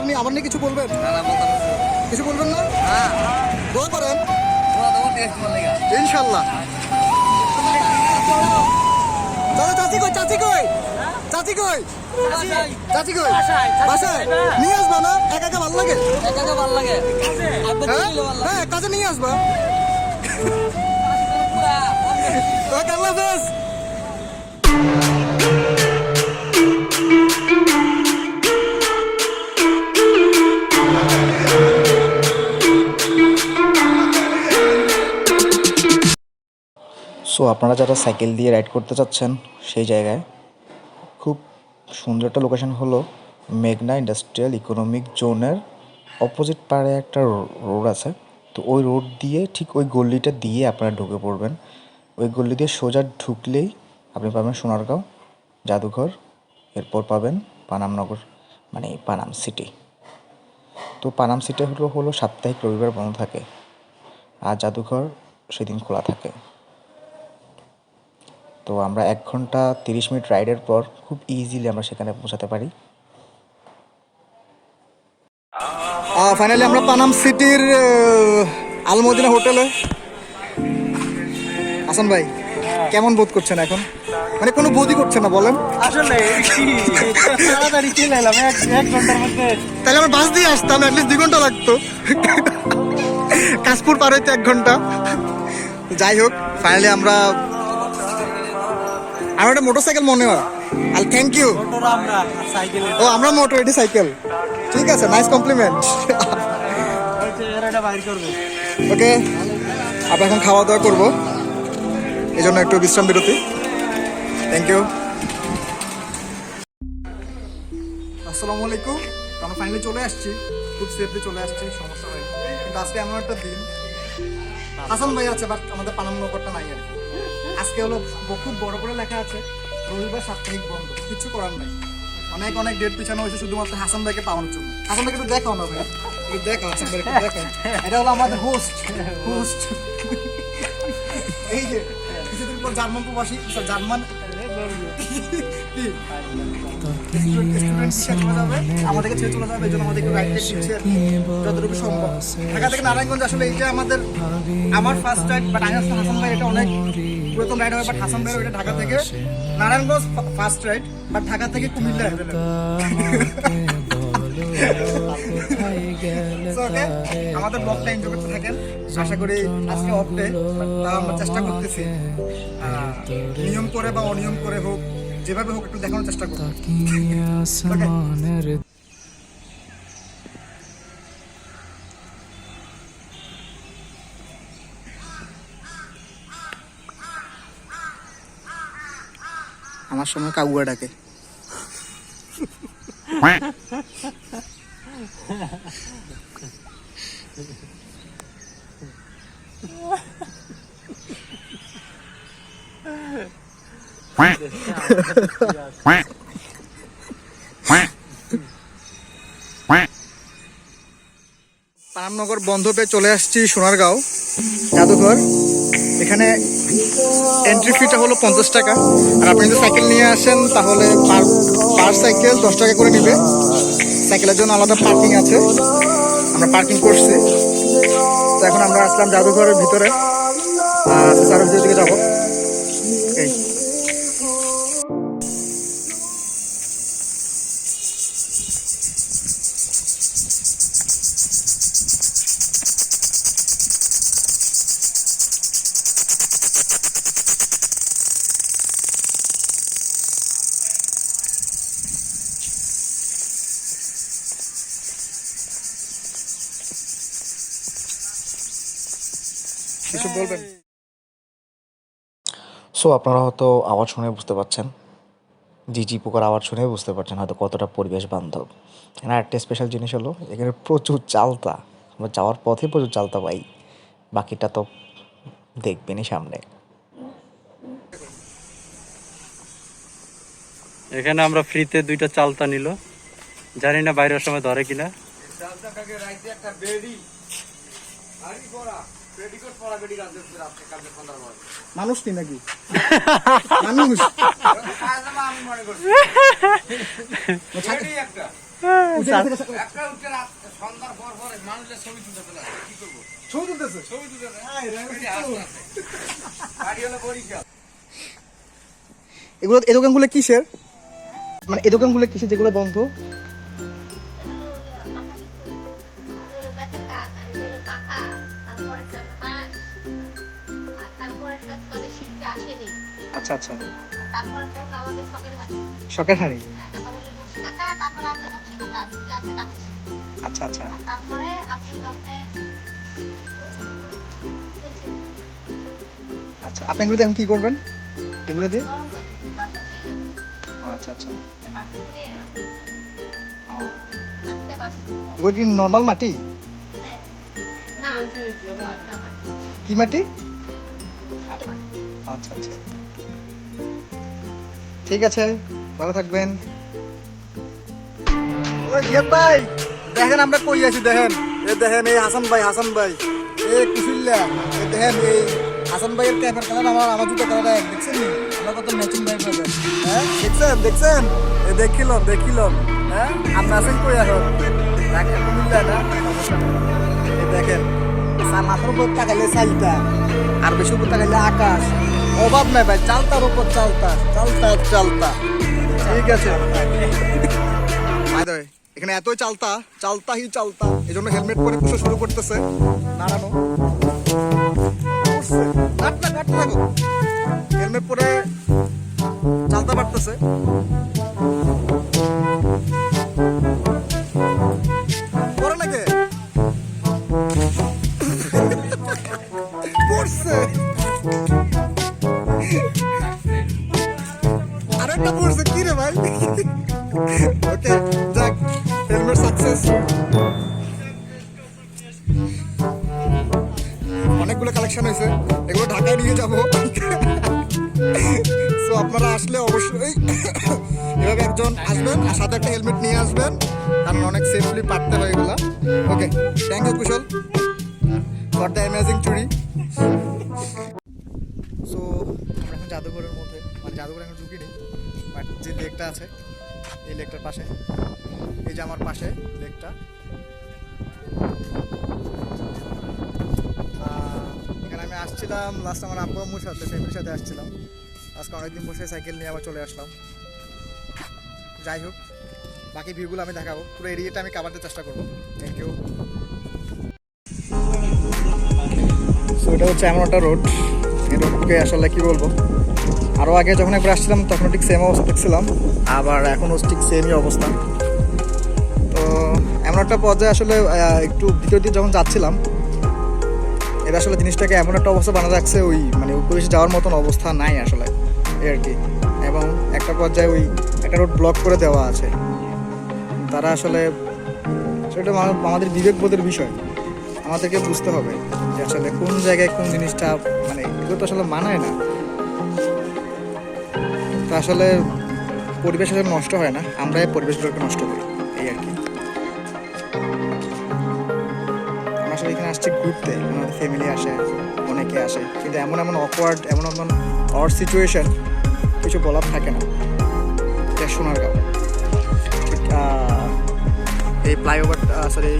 কিছু বলবেন আমার নিয়ে কিছু বলবেন? কিছু বলবেন না? দোয়া করেন। ইনশাল্লাহ। চলো চাচি কই চাচি কই? চাচি কই? চাচি কই? বাসায় নিয়ে আসবা না? একা একা ভালো লাগে? হ্যাঁ? হ্যাঁ কাজে নিয়ে আসবা। ওকে আল্লাহ হাফেজ। সো আপনারা যারা সাইকেল দিয়ে রাইড করতে চাচ্ছেন সেই জায়গায় খুব সুন্দর একটা লোকেশন হলো মেঘনা ইন্ডাস্ট্রিয়াল ইকোনমিক জোনের অপোজিট পাড়ে একটা রোড আছে। তো ওই রোড দিয়ে ঠিক ওই গল্লিটা দিয়ে আপনারা ঢুকে পড়বেন। ওই গল্লি দিয়ে সোজা ঢুকলেই আপনি পাবেন সোনারগাঁও জাদুঘর, এরপর পাবেন পানামনগর মানে পানাম সিটি তো পানাম সিটি হলো হলো সাপ্তাহিক রবিবার বন্ধ থাকে। আর জাদুঘর সেদিন খোলা থাকে। তো আমরা এক ঘণ্টা তিরিশ মিনিট রাইডের পর খুব ইজিলি আমরা সেখানে পৌঁছাতে পারি। ফাইনালি আমরা পানাম সিটির আলমদিনা হোটেলে। হাসান ভাই কেমন বোধ করছেন এখন? মানে কোনো বোধই করছেন না বলেন। আসলে কি তাড়াতাড়ি চলে এলাম এক এক ঘণ্টার মধ্যে। তাহলে আমরা বাস দিয়ে আসতাম অ্যাটলিস্ট দুই ঘণ্টা লাগতো। কাশপুর পার হইতে এক ঘণ্টা। যাই হোক ফাইনালি আমরা আমার একটা মোটরসাইকেল মনে হয়। আর থ্যাংক ইউ ও আমরা মোটর এটি সাইকেল। ঠিক আছে নাইস কমপ্লিমেন্ট ওকে আমরা এখন খাওয়া দাওয়া করব। এই জন্য একটু বিশ্রাম বিরতি। থ্যাংক ইউ আসসালামু আলাইকুম। আমরা ফাইনালি চলে আসছি। খুব সেফলি চলে আসছি সমস্যা হয়নি কিন্তু আজকে এমন একটা দিন। হাসান ভাই আছে বাট আমাদের পানাম নগরটা নাই আর কি। আজকে হলো খুব বড় করে লেখা আছে, রবিবার সাপ্তাহিক বন্ধ। কিছু করার নাই। অনেক অনেক ডেট পিছানো হয়েছে, শুধুমাত্র হাসান ভাইকে পাওয়ানোর জন্য। হাসান ভাইকে একটু দেখাও না ভাই। দেখো, হাসান ভাই একটু দেখো। এটা হলো আমাদের হোস্ট হোস্ট এই যে, কিছুদিন পর জার্মান প্রবাসী জার্মান যতটুকু সম্ভব। নারায়ণগঞ্জ আসলে এইটা আমাদের আমার ফার্স্ট রাইড বাট আমি হাসান ভাই এটা অনেক পুরাতন রাইড হবে বাট হাসান ঢাকা থেকে। Narayanganj first ride but Dhaka থেকে কুমিল্লা অ্যাভেলেবল আমাদের ব্লগটা এনজয় করতে থাকেন। আশা করি আজকে অফ ডে তা আমরা চেষ্টা করতেছি। নিয়ম করে বা অনিয়ম করে হোক যেভাবে হোক একটু দেখানোর চেষ্টা করব। আমার সময় কাউয়া ডাকে। পানামনগর বন্ধ পেয়ে চলে আসছি সোনারগাঁও জাদুঘর এখানে এন্ট্রি ফিটা হলো পঞ্চাশ টাকা। আর আপনি যদি সাইকেল নিয়ে আসেন, তাহলে পার পার সাইকেল দশ টাকা করে নেবে। সাইকেলের জন্য আলাদা পার্কিং আছে। আমরা পার্কিং করছি। তো এখন আমরা আসলাম জাদুঘরের ভিতরে। আর সার্ভিসের দিকে যাব। কিছু বলবেন? সো আপনারা হয়তো আওয়াজ শুনে বুঝতে পারছেন। জিজি পোকার আওয়াজ শুনে বুঝতে পারছেন হয়তো কতটা পরিবেশ বান্ধব। এখানে একটা স্পেশাল জিনিস হলো এখানে প্রচুর চালতা। আমরা যাওয়ার পথে প্রচুর চালতা পাই। বাকিটা তো দেখবেনই সামনে। এখানে আমরা ফ্রিতে দুইটা চালতা নিল। জানি না বাইরের সময় ধরে কিনা। মানুষ কি নাকি? মানুষ। এগুলো এই দোকানগুলো কিসের? মানে এই দোকানগুলো কিসের যেগুলো বন্ধ? আচ্ছা। আচ্ছা শখের হাড়ি? আচ্ছা আচ্ছা। আচ্ছা আপনি এগুলোতে এখন কি করবেন? এগুলো আচ্ছা আচ্ছা। এগুলো কি নর্মাল মাটি? কি মাটি? আচ্ছা আচ্ছা। ঠিক আছে ভালো থাকবেন। জিয়াদ ভাই দেখেন আমরা কই আছি দেখেন। এ দেখেন এই হাসান ভাই হাসান ভাই। এ কুশিল্লা এ দেখেন এই হাসান ভাইয়ের ক্যাপের কালার আমার আমার দুটো কালার এক দেখছেন? নি আমরা কত ম্যাচিং ভাই পাবেন হ্যাঁ দেখছেন দেখছেন? এ দেখিলাম দেখিলাম হ্যাঁ আমরা আছেন কই এখন? দেখেন কুমিল্লা না। এই দেখেন মাথার উপর তাকাইলে চালতা আর বেশি উপর তাকাইলে আকাশ। অভাব নাই ভাই, চালতার উপর চালতা চালতা চালতা। ঠিক আছে। এখানে এতই চালতা চালতা হি চালতা এই জন্য হেলমেট পরে পুষো শুরু করতেছে। নাড়ানো। কাটতে থাকো। হেলমেট পরে চালতা পারতেছে আরেকটা পড়ছে কি রে ভাই ওকে যাক হেলমেট সাকসেস অনেকগুলো কালেকশন হয়েছে, এগুলো ঢাকায় নিয়ে যাব। সো আপনারা আসলে অবশ্যই এভাবে একজন আসবেন আর সাথে একটা হেলমেট নিয়ে আসবেন, কারণ অনেক সেফলি পারতে হয় এগুলা। Okay thank you Kushal for the amazing চুরি। সো আমরা এখন জাদুঘরের মধ্যে মানে জাদুঘর এখন ঢুকিনি। যে লেকটা আছে, এই লেকটার পাশে। এই যে আমার পাশে লেকটা। এখানে আমি আসছিলাম লাস্ট আমার আব্বু আম্মুর সাথে ফ্যামিলির সাথে আসছিলাম। আজকে অনেকদিন বসে সাইকেল নিয়ে আবার চলে আসলাম। যাই হোক, বাকি ভিউগুলো আমি দেখাবো। পুরো এরিয়াটা আমি কাভার দেওয়ার চেষ্টা করব। থ্যাংক ইউ সো এটা হচ্ছে এমন একটা রোড এই রোডকে আসলে কি বলব? আরও আগে যখন একবার আসছিলাম তখন ঠিক সেম অবস্থা দেখছিলাম। আবার এখনও ঠিক সেমই অবস্থা। তো এমন একটা পর্যায়ে আসলে একটু ভিতর দিয়ে যখন যাচ্ছিলাম এটা আসলে জিনিসটাকে এমন একটা অবস্থা বানা রাখছে ওই মানে উপরে যাওয়ার মতন অবস্থা নাই আসলে, এই আর কি। এবং একটা পর্যায়ে ওই একটা রোড ব্লক করে দেওয়া আছে। তারা আসলে, সেটা আমা- আমাদের বিবেকবোধের বিষয়। আমাদেরকে বুঝতে হবে যে আসলে কোন জায়গায় কোন জিনিসটা মানে এগুলো তো আসলে মানায় না। তো আসলে পরিবেশ নষ্ট হয় না আমরাই পরিবেশগুলোকে নষ্ট করি এই আর কি। আমরা আসলে এখানে আসছি ঘুরতে আমাদের ফ্যামিলি আসে অনেকে আসে কিন্তু এমন এমন অকওয়ার্ড এমন এমন অর সিচুয়েশন কিছু বলার থাকে না। এটা ঠিক আহ, এই ফ্লাইওভার সরি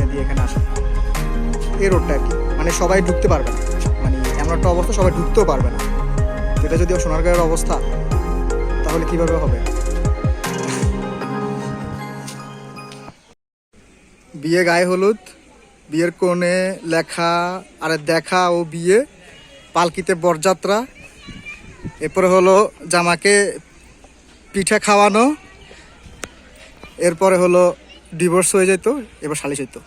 এই দিয়ে এখানে আসে। এই রোডটা আর কি মানে সবাই ঢুকতে পারবে না। এমন একটা অবস্থা সবাই ঢুকতেও পারবে না। যেটা যদি সোনারগাঁয়ের অবস্থা, তাহলে কীভাবে হবে? বিয়ে গায়ে হলুদ, বিয়ের কোণে লেখা, আরে দেখা ও বিয়ে, পালকিতে বরযাত্রা, এরপরে হলো জামাকে পিঠা খাওয়ানো, এরপরে হলো ডিভোর্স হয়ে যেত, এবার সালিশ হইতো।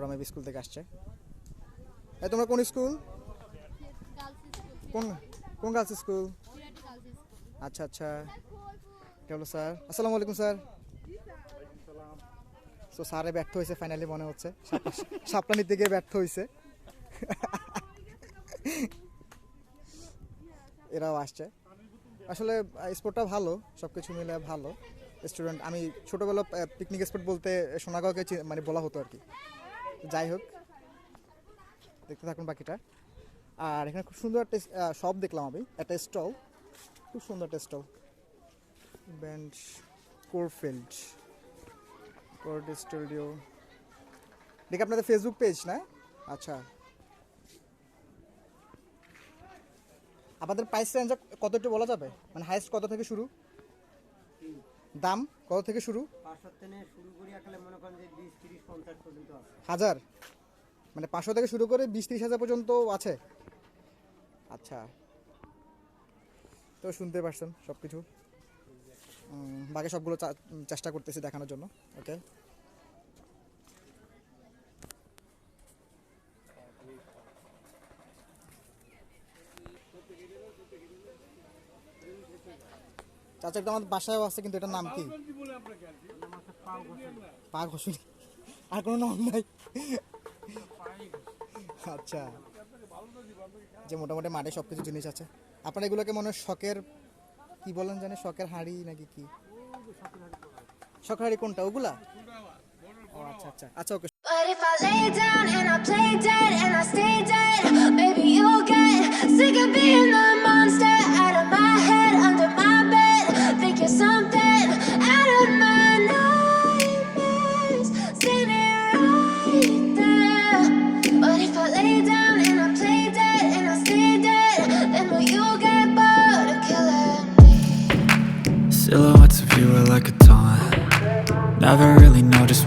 ওরা মেবি স্কুল থেকে আসছে। এই তোমরা কোন স্কুল কোন কোন গার্লস স্কুল আচ্ছা আচ্ছা। হলো স্যার আসসালামু আলাইকুম স্যার সো স্যারে ব্যর্থ হয়েছে ফাইনালি মনে হচ্ছে। নিতে গিয়ে ব্যর্থ হয়েছে। এরাও আসছে। আসলে স্পোর্টটা ভালো সব কিছু মিলে ভালো। স্টুডেন্ট আমি ছোটোবেলা পিকনিক স্পট বলতে সোনাগাঁওকে মানে বলা হতো আর কি। যাই হোক, দেখতে থাকুন বাকিটা। আর এখানে খুব সুন্দর একটা শপ দেখলাম আমি, একটা স্টল খুব সুন্দর একটা stall band Corefield chord studio দেখি আপনাদের ফেসবুক পেজ না? আচ্ছা। আপনাদের প্রাইস রেঞ্জ কত একটু বলা যাবে? মানে হাইস্ট কত থেকে শুরু? দাম কত থেকে শুরু? হাজার? মানে পাঁচশো থেকে শুরু করে বিশ ত্রিশ হাজার পর্যন্ত আছে? আচ্ছা। তো শুনতে পারছেন সব কিছু বাকি সবগুলো চেষ্টা করতেছি দেখানোর জন্য। ওকে চাচা একটা আমাদের বাসায়ও আছে কিন্তু এটার নাম কি? পা ঘষুন। আর কোনো নাম নাই। আচ্ছা। যে মোটামুটি মাঠে সব কিছু জিনিস আছে। আপনার এগুলোকে মনে হয় শখের কি বলেন জানি শখের হাঁড়ি নাকি কি? শখের হাঁড়ি কোনটা? ওগুলা? ও আচ্ছা আচ্ছা। আচ্ছা okay.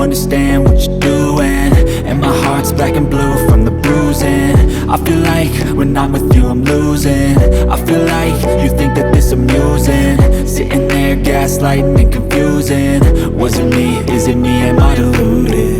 understand what you're doing. And my heart's black and blue from the bruising. I feel like when I'm with you, I'm losing. I feel like you think that this amusing. Sitting there gaslighting and confusing. Was it me? Is it me? Am I deluded?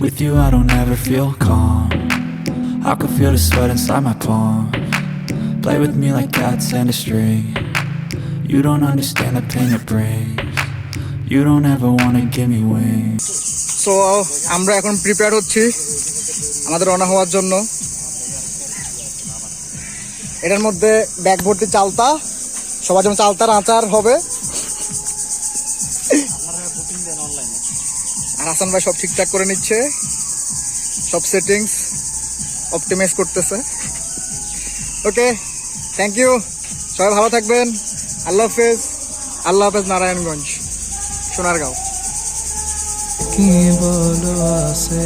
with you, I don't ever feel calm. I can feel the sweat inside my palms. Play with me like cats and a string. You don't understand the pain it brings. You don't ever wanna give me wings. So আমরা এখন prepare হচ্ছি আমাদের রওনা হওয়ার জন্য এটার মধ্যে bag ভর্তি চালতা সবার জন্য চালতার আচার হবে হাসান ভাই সব ঠিকঠাক করে নিচ্ছে। সব সেটিংস অপটিমাইজ করতেছে। ওকে থ্যাংক ইউ সবাই ভালো থাকবেন। আল্লাহ হাফেজ। আল্লাহ হাফেজ নারায়ণগঞ্জ, সোনারগাঁও। কি বলো আছে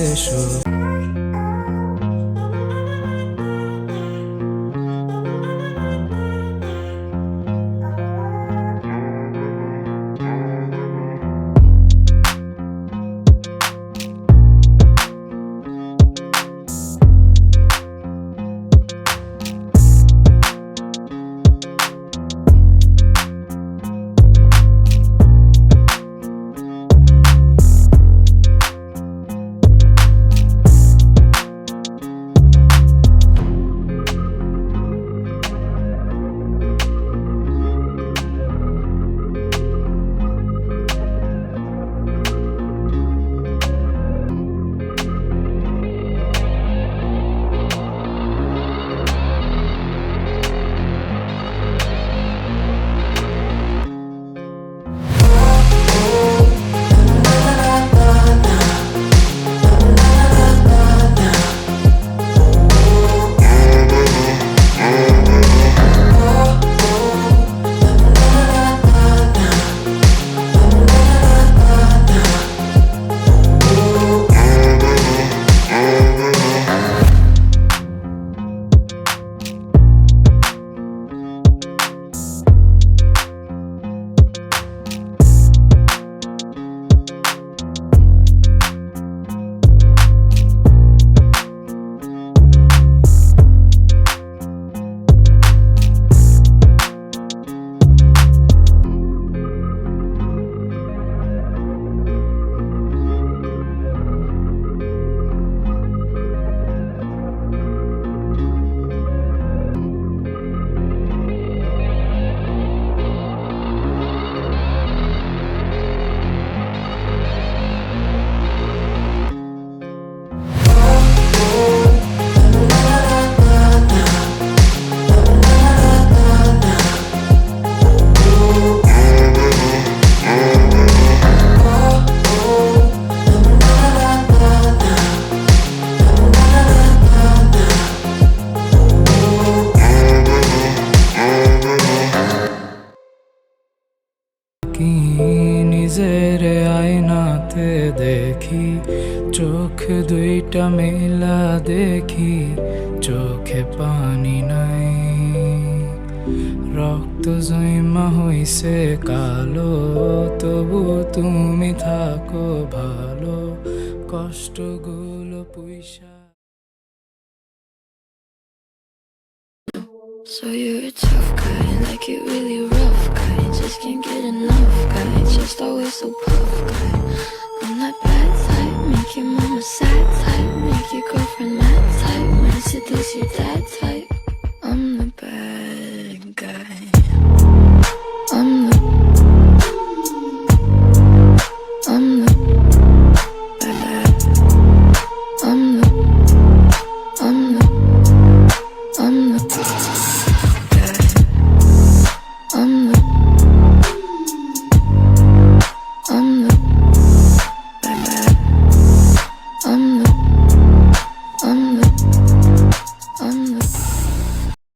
নিজের আয়নাতে দেখি চোখ দুইটা মেলা দেখি চোখে পানি নাই। রক্ত জৈমা হইছে কালো তবু তুমি থাকো ভালো কষ্টগুলো পয়সা So you're a tough guy, like it really rough Just can't get enough guy, just always so puff guy. I'm that bad